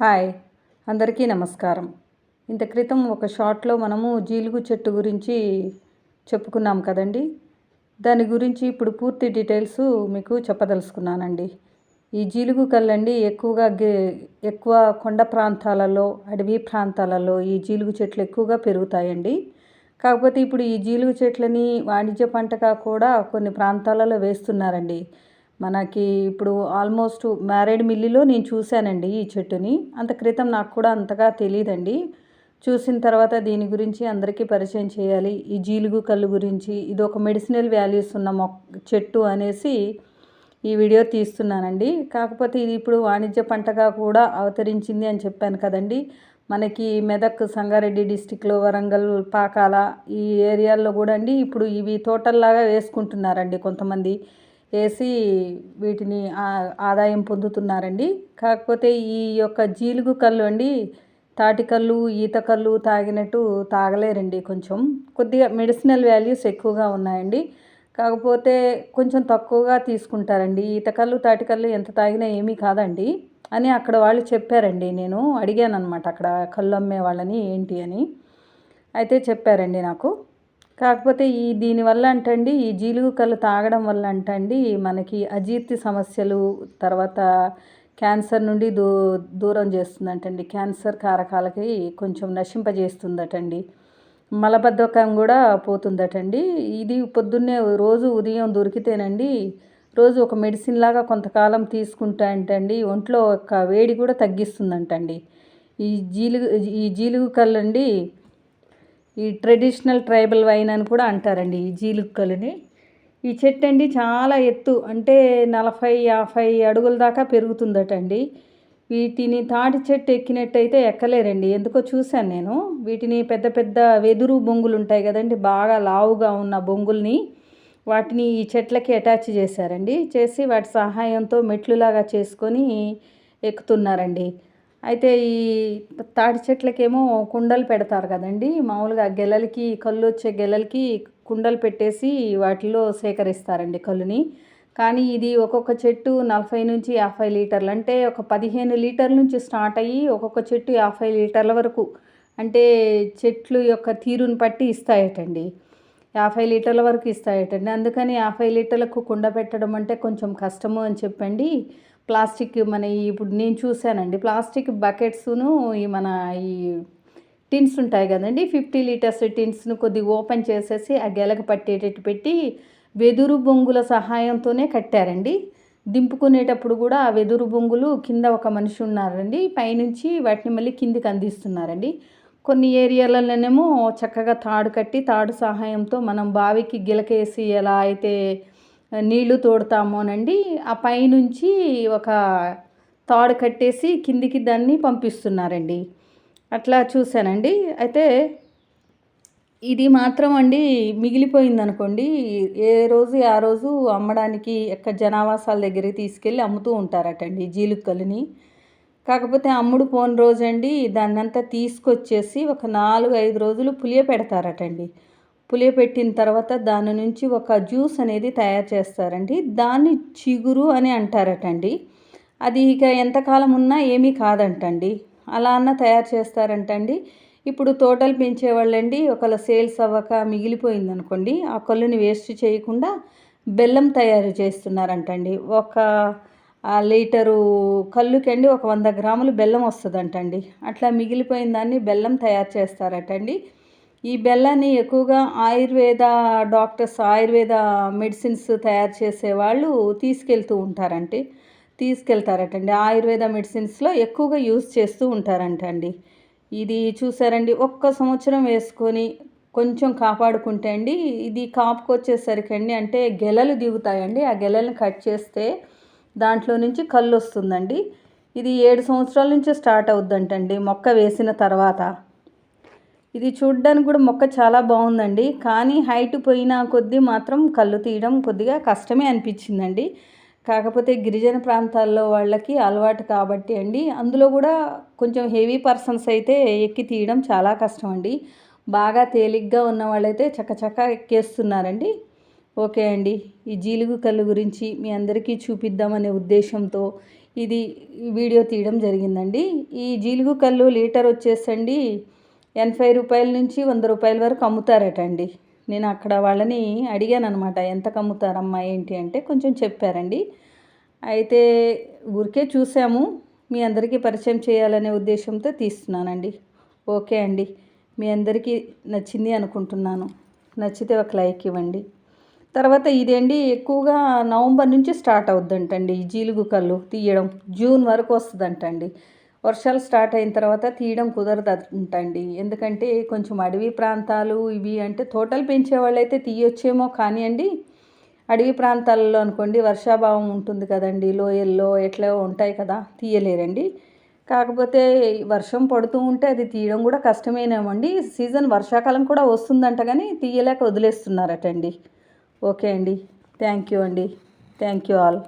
Hi అందరికీ నమస్కారం. ఇంత క్రితం ఒక షార్ట్లో మనము జీలుగు చెట్టు గురించి చెప్పుకున్నాం కదండి. దాని గురించి ఇప్పుడు పూర్తి డీటెయిల్స్ మీకు చెప్పదలుచుకున్నానండి. ఈ జీలుగు కళ్ళండి ఎక్కువగా గే ఎక్కువ కొండ ప్రాంతాలలో అడవి ప్రాంతాలలో ఈ జీలుగు చెట్లు ఎక్కువగా పెరుగుతాయండి. కాకపోతే ఇప్పుడు ఈ జీలుగు చెట్లని వాణిజ్య పంటగా కూడా కొన్ని ప్రాంతాలలో వేస్తున్నారండి. మనకి ఇప్పుడు ఆల్మోస్ట్ మ్యారేడ్ మిల్లిలో నేను చూశానండి ఈ చెట్టుని. అంత క్రితం నాకు కూడా అంతగా తెలియదండి చూసిన తర్వాత దీని గురించి అందరికీ పరిచయం చేయాలి. ఈ జీలుగు కళ్ళు గురించి ఇది ఒక మెడిసినల్ వాల్యూస్ ఉన్న మొక్క చెట్టు అనేసి ఈ వీడియో తీస్తున్నానండి. కాకపోతే ఇది ఇప్పుడు వాణిజ్య పంటగా కూడా అవతరించింది అని చెప్పాను కదండి. మనకి మెదక్ సంగారెడ్డి డిస్టిక్లో వరంగల్ పాకాల ఈ ఏరియాల్లో కూడా అండి ఇప్పుడు ఇవి తోటల్లాగా వేసుకుంటున్నారండి కొంతమంది. వేసి వీటిని ఆదాయం పొందుతున్నారండి. కాకపోతే ఈ యొక్క జీలుగు కళ్ళు అండి తాటికల్లు ఈత కళ్ళు తాగినట్టు తాగలేరండి కొంచెం. కొద్దిగా మెడిసినల్ వాల్యూస్ ఎక్కువగా ఉన్నాయండి. కాకపోతే కొంచెం తక్కువగా తీసుకుంటారండి. ఈత కళ్ళు తాటికల్లు ఎంత తాగినా ఏమీ కాదండి అని అక్కడ వాళ్ళు చెప్పారండి. నేను అడిగాను అనమాట అక్కడ కళ్ళు అమ్మే వాళ్ళని ఏంటి అని. అయితే చెప్పారండి నాకు. కాకపోతే ఈ దీనివల్ల అంటండి ఈ జీలుగు కళ్ళు తాగడం వల్ల అంటండి మనకి అజీర్తి సమస్యలు తర్వాత క్యాన్సర్ నుండి దూ దూరం చేస్తుందంటండి. క్యాన్సర్ కారకాలకి కొంచెం నశింపజేస్తుందటండి. మలబద్ధకం కూడా పోతుందటండి. ఇది పొద్దున్నే రోజు ఉదయం దొరికితేనండి రోజు ఒక మెడిసిన్ లాగా కొంతకాలం తీసుకుంటా అంటండి ఒంట్లో ఒక వేడి కూడా తగ్గిస్తుందంటండి. ఈ జీలుగు ఈ జీలుగు కళ్ళండి ఈ ట్రెడిషనల్ ట్రైబల్ వైన్ అని కూడా అంటారండి ఈ జీలుక్కలని ఈ చెట్టు అండి చాలా ఎత్తు అంటే నలభై యాభై అడుగుల దాకా పెరుగుతుందటండి. వీటిని తాటి చెట్టు ఎక్కినట్టయితే ఎక్కలేరండి. ఎందుకో చూశాను నేను. వీటిని పెద్ద పెద్ద వెదురు బొంగులు ఉంటాయి కదండి బాగా లావుగా ఉన్న బొంగుల్ని వాటిని ఈ చెట్లకి అటాచ్ చేశారండి. చేసి వాటి సహాయంతో మెట్లులాగా చేసుకొని ఎక్కుతున్నారండి. అయితే ఈ తాటి చెట్లకేమో కుండలు పెడతారు కదండి. మామూలుగా గెలలకి కళ్ళు వచ్చే గెలలకి కుండలు పెట్టేసి వాటిలో సేకరిస్తారండి కళ్ళుని. కానీ ఇది ఒక్కొక్క చెట్టు నలభై నుంచి యాభై లీటర్లు అంటే ఒక పదిహేను లీటర్ల నుంచి స్టార్ట్ అయ్యి ఒక్కొక్క చెట్టు యాభై లీటర్ల వరకు అంటే చెట్లు యొక్క తీరుని బట్టి ఇస్తాయటండి. యాభై లీటర్ల వరకు ఇస్తాయటండి. అందుకని యాభై లీటర్లకు కుండ పెట్టడం అంటే కొంచెం కష్టము అని చెప్పండి. ప్లాస్టిక్ మన ఇప్పుడు నేను చూశానండి ప్లాస్టిక్ బకెట్స్ను ఈ మన ఈ టిన్స్ ఉంటాయి కదండి ఫిఫ్టీ లీటర్స్ టిన్స్ను కొద్దిగా ఓపెన్ చేసేసి ఆ గెలకు పట్టేటట్టు పెట్టి వెదురు బొంగుల సహాయంతోనే కట్టారండి. దింపుకునేటప్పుడు కూడా ఆ వెదురు బొంగులు కింద ఒక మనిషి ఉన్నారండి పైనుంచి వాటిని మళ్ళీ కిందికి అందిస్తున్నారండి. కొన్ని ఏరియాలలోనేమో చక్కగా తాడు కట్టి తాడు సహాయంతో మనం బావికి గిలకేసి ఎలా అయితే నీళ్ళు తోడుతామోనండి ఆ పైనుంచి ఒక తాడు కట్టేసి కిందికి దాన్ని పంపిస్తున్నారండి. అట్లా చూశానండి. అయితే ఇది మాత్రం అండి మిగిలిపోయింది అనుకోండి ఏ రోజు ఆ రోజు అమ్మడానికి ఎక్క జనావాసాల దగ్గరికి తీసుకెళ్ళి అమ్ముతూ ఉంటారటండి జీలుకల్ని. కాకపోతే అమ్ముడు పోని రోజండి దాన్నంతా తీసుకొచ్చేసి ఒక నాలుగు ఐదు రోజులు పులియ పెడతారటండి పులియబెట్టిన తర్వాత దాని నుంచి ఒక జ్యూస్ అనేది తయారు చేస్తారండి. దాన్ని చిగురు అని అంటారటండి. అది ఇక ఎంతకాలం ఉన్నా ఏమీ కాదంటండి. అలా అన్న తయారు చేస్తారంటండి. ఇప్పుడు తోటలు పెంచేవాళ్ళండి. ఒకవేళ సేల్స్ అవ్వక మిగిలిపోయింది అనుకోండి ఆ కళ్ళుని వేస్ట్ చేయకుండా బెల్లం తయారు చేస్తున్నారంటండి. ఒక లీటరు కళ్ళుకండి ఒక వంద గ్రాములు బెల్లం వస్తుందంటండి. అట్లా మిగిలిపోయిన దాన్ని బెల్లం తయారు చేస్తారటండి. ఈ బెల్లాన్ని ఎక్కువగా ఆయుర్వేద డాక్టర్స్ ఆయుర్వేద మెడిసిన్స్ తయారు చేసే వాళ్ళు తీసుకెళ్తూ ఉంటారంటే తీసుకెళ్తారటండి. ఆయుర్వేద మెడిసిన్స్లో ఎక్కువగా యూజ్ చేస్తూ ఉంటారంటండి. ఇది చూసారండి ఒక్క సంవత్సరం వేసుకొని కొంచెం కాపాడుకుంటే అండి ఇది కాపుకొచ్చేసరికి అండి అంటే గెలలు దిగుతాయండి. ఆ గెలలను కట్ చేస్తే దాంట్లో నుంచి కళ్ళు వస్తుందండి ఇది ఏడు సంవత్సరాల నుంచి స్టార్ట్ అవుద్దంటండి మొక్క వేసిన తర్వాత. ఇది చూడ్డానికి కూడా మొక్క చాలా బాగుందండి. కానీ హైట్ పోయిన కొద్దీ మాత్రం కళ్ళు తీయడం కొద్దిగా కష్టమే అనిపించిందండి. కాకపోతే గిరిజన ప్రాంతాల్లో వాళ్ళకి అలవాటు కాబట్టి అండి. అందులో కూడా కొంచెం హెవీ పర్సన్స్ అయితే ఎక్కి తీయడం చాలా కష్టం అండి బాగా తేలిగ్గా ఉన్న వాళ్ళైతే చక్కచక్క ఎక్కేస్తున్నారండి. ఓకే అండి. ఈ జీలుగు కళ్ళు గురించి మీ అందరికీ చూపిద్దామనే ఉద్దేశంతో ఇది వీడియో తీయడం జరిగిందండి. ఈ జీలుగు కళ్ళు లీటర్ వచ్చేసండి ఎనభై రూపాయల నుంచి వంద రూపాయల వరకు అమ్ముతారటండి. నేను అక్కడ వాళ్ళని అడిగాను అనమాట ఎంత అమ్ముతారమ్మా ఏంటి? అంటే కొంచెం చెప్పారండి. అయితే ఊరికే చూసాము మీ అందరికీ పరిచయం చేయాలనే ఉద్దేశంతో తీస్తున్నానండి. ఓకే అండి మీ అందరికీ నచ్చింది అనుకుంటున్నాను. నచ్చితే ఒక లైక్ ఇవ్వండి. తర్వాత ఇదేండి ఎక్కువగా నవంబర్ నుంచి స్టార్ట్ అవుద్దంటండి ఈ జీలుగు కళ్ళు తీయడం జూన్ వరకు వస్తుందంటండి. వర్షాలు స్టార్ట్ అయిన తర్వాత తీయడం కుదరదు కుదరదంటండి. ఎందుకంటే కొంచెం అడవి ప్రాంతాలు ఇవి అంటే తోటలు పెంచే వాళ్ళైతే తీయొచ్చేమో కానివ్వండి అడవి ప్రాంతాలలో అనుకోండి వర్షాభావం ఉంటుంది కదండి. లోయల్లో ఎట్లా ఉంటాయి కదా తీయలేరండి. కాకపోతే వర్షం పడుతూ ఉంటే అది తీయడం కూడా కష్టమేనేమండి. సీజన్ వర్షాకాలం కూడా వస్తుందంట కానీ తీయలేక వదిలేస్తున్నారటండి. ఓకే అండి. థ్యాంక్ యూ అండి. Thank you all.